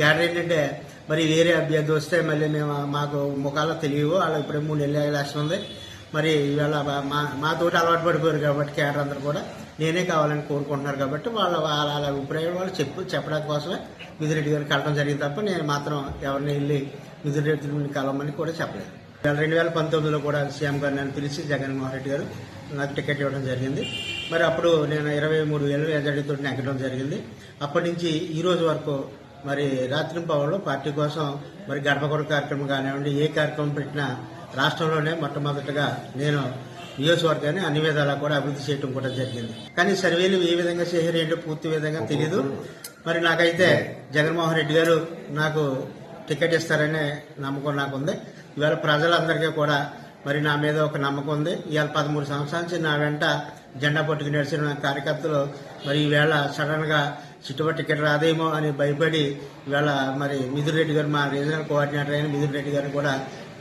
Cadre ఏంటంటే మరి వేరే అభ్యర్థి వస్తే మళ్ళీ మేము మాకు ముఖాలు తెలియవు. వాళ్ళు ఇప్పుడే మూడు నెలల ఎలక్షన్ ఉంది. మరి ఇవాళ మా మాతోటి అలవాటు పడిపోయారు కాబట్టి కేడర్ అందరూ కూడా. నేనే కావాలని కోరుకుంటున్నారు కాబట్టి వాళ్ళ వాళ్ళ అభిప్రాయం వాళ్ళు చెప్పు చెప్పడం కోసమే మిథురెడ్డి గారికి కలవడం జరిగింది తప్ప నేను మాత్రం ఎవరిని వెళ్ళి మిథురెడ్డిని కలవమని కూడా చెప్పలేదు. రెండు వేల పంతొమ్మిదిలో కూడా సీఎం గారు నన్ను పిలిచి జగన్మోహన్ రెడ్డి గారు నాకు టికెట్ ఇవ్వడం జరిగింది. మరి అప్పుడు నేను ఇరవై మూడు వేలు మెజార్టీతో నెగ్గడం జరిగింది. అప్పటి నుంచి ఈ రోజు వరకు మరి రాత్రి పవన్లో పార్టీ కోసం మరి గడప కొడ కార్యక్రమం కానివ్వండి ఏ కార్యక్రమం పెట్టినా రాష్ట్రంలోనే మొట్టమొదటగా నేను నియోజకవర్గాన్ని అన్ని విధాలా కూడా అభివృద్ధి చేయడం కూడా జరిగింది. కానీ సర్వేలు ఏ విధంగా చేశారు ఏంటో పూర్తి విధంగా తెలియదు మరి నాకైతే జగన్మోహన్ రెడ్డి గారు నాకు టికెట్ ఇస్తారనే నమ్మకం నాకు ఉంది ఇవాళ ప్రజలందరికీ కూడా మరి నా మీద ఒక నమ్మకం ఉంది. ఇవాళ పదమూడు సంవత్సరాల నుంచి నా వెంట జెండా పట్టుకుని నడిచిన కార్యకర్తలు మరి ఈవేళ సడన్గా చిట్టుబడి టికెట్ రాదేమో అని భయపడి ఇవాళ మరి మిథున్ రెడ్డి గారు మా రీజనల్ కోఆర్డినేటర్ అయిన మిథున్ రెడ్డి గారు కూడా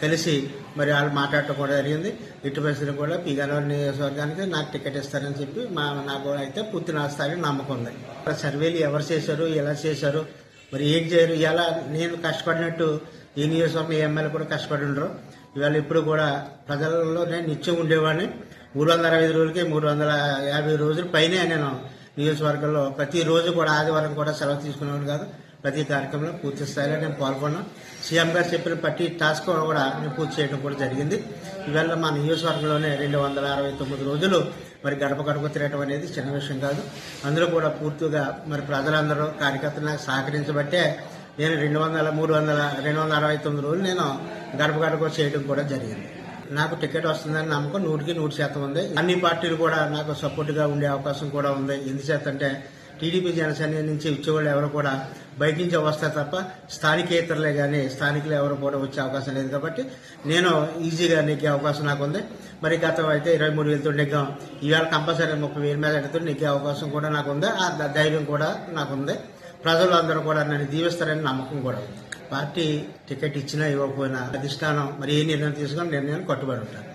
కలిసి మరి వాళ్ళు మాట్లాడటం కూడా జరిగింది. ఇటు పరిస్థితులు కూడా పీ గన్నవరం నియోజకవర్గానికి నాకు టికెట్ ఇస్తారని చెప్పి మా నాకు అయితే పూర్తి నాస్తారని నమ్మకం ఉంది. సర్వేలు ఎవరు చేశారు ఎలా చేశారు మరి ఏం చేయరు ఎలా నేను కష్టపడినట్టు ఈ నియోజకవర్గం ఎమ్మెల్యే కూడా కష్టపడి ఉండరు. ఇవాళ ఇప్పుడు కూడా ప్రజల్లో నేను నిత్యం ఉండేవాడిని. మూడు వందల అరవై ఐదు రోజులకి మూడు వందల యాభై రోజుల పైనే నేను నియోజకవర్గంలో ప్రతిరోజు కూడా ఆదివారం కూడా సెలవు తీసుకునేవాడు కాదు. ప్రతి కార్యక్రమంలో పూర్తి స్థాయిలో నేను పాల్గొన్నాను. సీఎం గారు చెప్పిన ప్రతి టాస్క్ కూడా నేను పూర్తి చేయడం కూడా జరిగింది. ఇవాళ మా నియోజకవర్గంలోనే రెండు వందల అరవై తొమ్మిది రోజులు మరి గడప గడప తిరగటం అనేది చిన్న విషయం కాదు. అందులో కూడా పూర్తిగా మరి ప్రజలందరూ కార్యకర్తలు నాకు సహకరించబట్టే నేను రెండు వందల మూడు వందల రెండు వందల అరవై తొమ్మిది రోజులు నేను గడప గడప చేయడం కూడా జరిగింది. నాకు టికెట్ వస్తుందని నమ్మకం నూటికి నూరు శాతం ఉంది. అన్ని పార్టీలు కూడా నాకు సపోర్ట్గా ఉండే అవకాశం కూడా ఉంది. ఎందుచేతంటే టీడీపీ జనసేన నుంచి వచ్చేవాళ్ళు ఎవరు కూడా బయట నుంచి వస్తారు తప్ప స్థానికేతరులే కానీ స్థానికులు ఎవరు కూడా వచ్చే అవకాశం లేదు కాబట్టి నేను ఈజీగా నెగ్గే అవకాశం నాకు ఉంది. మరి గతం అయితే ఇరవై మూడు వేలతో నెగ్గాం. ఈవేళ కంపల్సరీ ముప్పై వేల మీద నెగ్గే అవకాశం కూడా నాకు ఉంది. ఆ ధైర్యం కూడా నాకు ఉంది. ప్రజలు అందరూ కూడా నన్ను దీవిస్తారని నమ్మకం కూడా ఉంది. పార్టీ టికెట్ ఇచ్చినా ఇవ్వకపోయినా అధిష్టానం మరి ఏ నిర్ణయం తీసుకుని నిర్ణయాన్ని కట్టుబడి ఉంటారు.